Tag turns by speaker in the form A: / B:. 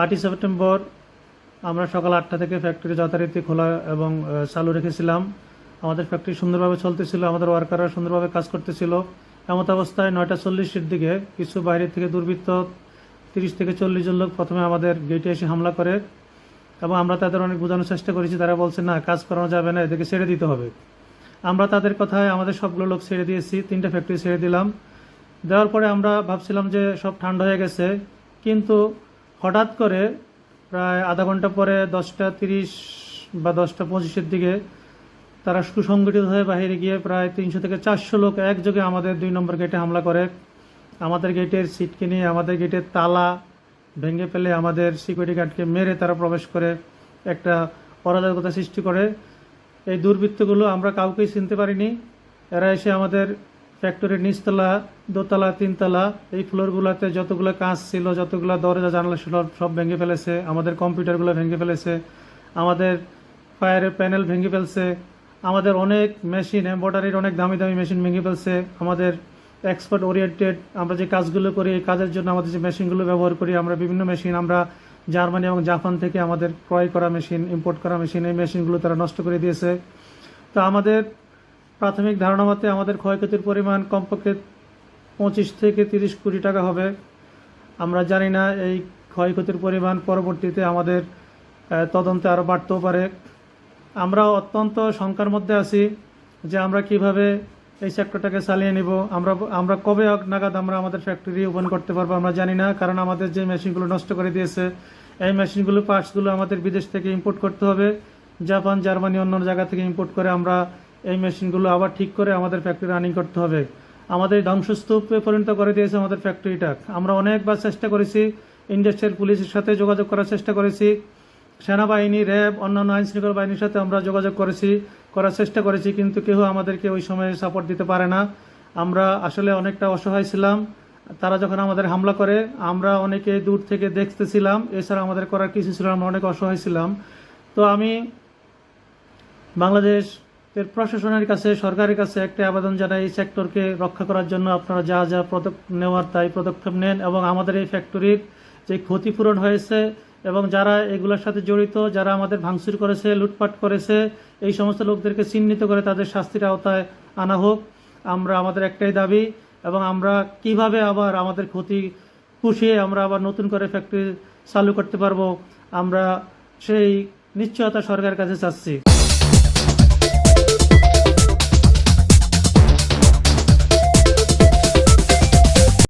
A: আটই সেপ্টেম্বর আমরা সকাল আটটা থেকে ফ্যাক্টরি যথারীতি খোলা এবং চালু রেখেছিলাম। আমাদের ফ্যাক্টরি সুন্দরভাবে চলতেছিল, আমাদের ওয়ার্কাররা সুন্দরভাবে কাজ করতেছিল। এমত অবস্থায় নয়টা চল্লিশের দিকে কিছু বাইরে থেকে দুর্বৃত্ত তিরিশ থেকে চল্লিশ জন লোক প্রথমে আমাদের গেটে এসে হামলা করে এবং আমরা তাদের অনেক বোঝানোর চেষ্টা করেছি। তারা বলছে, না, কাজ করানো যাবে না, এদেরকে ছেড়ে দিতে হবে। আমরা তাদের কথায় আমাদের সবগুলো লোক ছেড়ে দিয়েছি, তিনটা ফ্যাক্টরি ছেড়ে দিলাম। দেওয়ার পরে আমরা ভাবছিলাম যে সব ঠান্ডা হয়ে গেছে, কিন্তু হঠাৎ করে প্রায় আধা ঘণ্টা পরে দশটা তিরিশ বা দশটা পঁচিশের দিকে তারা সুসংগঠিত হয়ে বাইরে গিয়ে প্রায় তিনশো থেকে চারশো লোক একযোগে আমাদের দুই নম্বর গেটে হামলা করে। আমাদের গেটের সিটকে নিয়ে, আমাদের গেটের তালা ভেঙে ফেলে আমাদের সিকিউরিটি গার্ডকে মেরে তারা প্রবেশ করে একটা অরাজকতা সৃষ্টি করে। এই দুর্বৃত্তগুলো আমরা কাউকেই চিনতে পারিনি। এরা এসে আমাদের ফ্যাক্টরির নিচতলা, দোতলা, তিনতলা, এই ফ্লোরগুলোতে যতগুলো কাঁচ ছিল, যতগুলো দরজা, জানালা ছিল, সব ভেঙে ফেলেছে। আমাদের কম্পিউটারগুলো ভেঙে ফেলেছে। আমাদের ফায়ারের প্যানেল ভেঙে ফেলছে। আমাদের অনেক মেশিন এম্বয়ডারির অনেক দামি দামি মেশিন ভেঙে ফেলছে। আমাদের এক্সপার্ট ওরিয়েন্টেড আমরা যে কাজগুলো করি, এই কাজের জন্য আমাদের যে মেশিনগুলো ব্যবহার করি, আমরা বিভিন্ন মেশিন আমরা জার্মানি এবং জাপান থেকে আমাদের ক্রয় করা মেশিন ইম্পোর্ট করা মেশিন এই মেশিনগুলো তারা নষ্ট করে দিয়েছে। তো আমাদের প্রাথমিক ধারণা মতে আমাদের ক্ষয়ক্ষতির পরিমাণ কমপক্ষে পঁচিশ থেকে তিরিশ কোটি টাকা হবে। আমরা জানি না এই ক্ষয়ক্ষতির পরিমাণ পরবর্তীতে আমাদের তদন্তে আরও বাড়তেও পারে। আমরা অত্যন্ত শঙ্কার মধ্যে আছি যে আমরা কীভাবে এই সেক্টরটাকে চালিয়ে নিব। আমরা আমরা কবে নাগাদ আমরা আমাদের ফ্যাক্টরি ওপেন করতে পারব আমরা জানি না, কারণ আমাদের যে মেশিনগুলো নষ্ট করে দিয়েছে, এই মেশিনগুলো পার্টসগুলো আমাদের বিদেশ থেকে ইম্পোর্ট করতে হবে। জাপান, জার্মানি অন্য জায়গা থেকে ইম্পোর্ট করে আমরা এই মেশিনগুলো আবার ঠিক করে আমাদের ফ্যাক্টরি রানিং করতে হবে। আমাদের ধ্বংসস্তূপে পরিণত করে দিয়েছে আমাদের ফ্যাক্টরিটা আমরা অনেকবার চেষ্টা করেছি ইন্ডাস্ট্রিয়াল পুলিশের সাথে যোগাযোগ করার চেষ্টা করেছি, সেনাবাহিনী, র্যাব, অন্যান্য আইন শৃঙ্খলা বাহিনীর সাথে আমরা যোগাযোগ করেছি, করার চেষ্টা করেছি, কিন্তু কেউ আমাদেরকে ওই সময় সাপোর্ট দিতে পারে না। আমরা আসলে অনেকটা অসহায় ছিলাম। তারা যখন আমাদের হামলা করে, আমরা অনেকে দূর থেকে দেখতেছিলাম। এছাড়া আমাদের করার কিছু ছিল আমরা অনেক অসহায় ছিলাম। তো আমি বাংলাদেশ এর প্রশাসনের কাছে, সরকারের কাছে একটা আবেদন জানাই, এই সেক্টরকে রক্ষা করার জন্য আপনারা যা যা পদক্ষেপ নেওয়ার তাই পদক্ষেপ নেন এবং আমাদের এই ফ্যাক্টরির যে ক্ষতিপূরণ হয়েছে এবং যারা এগুলোর সাথে জড়িত, যারা আমাদের ভাঙচুর করেছে, লুটপাট করেছে, এই সমস্ত লোকদেরকে চিহ্নিত করে তাদের শাস্তির আওতায় আনা হোক। আমরা, আমাদের একটাই দাবি এবং আমরা কীভাবে আবার আমাদের ক্ষতি পুষিয়ে আমরা আবার নতুন করে ফ্যাক্টরি চালু করতে পারব, আমরা সেই নিশ্চয়তা সরকারের কাছে চাচ্ছি।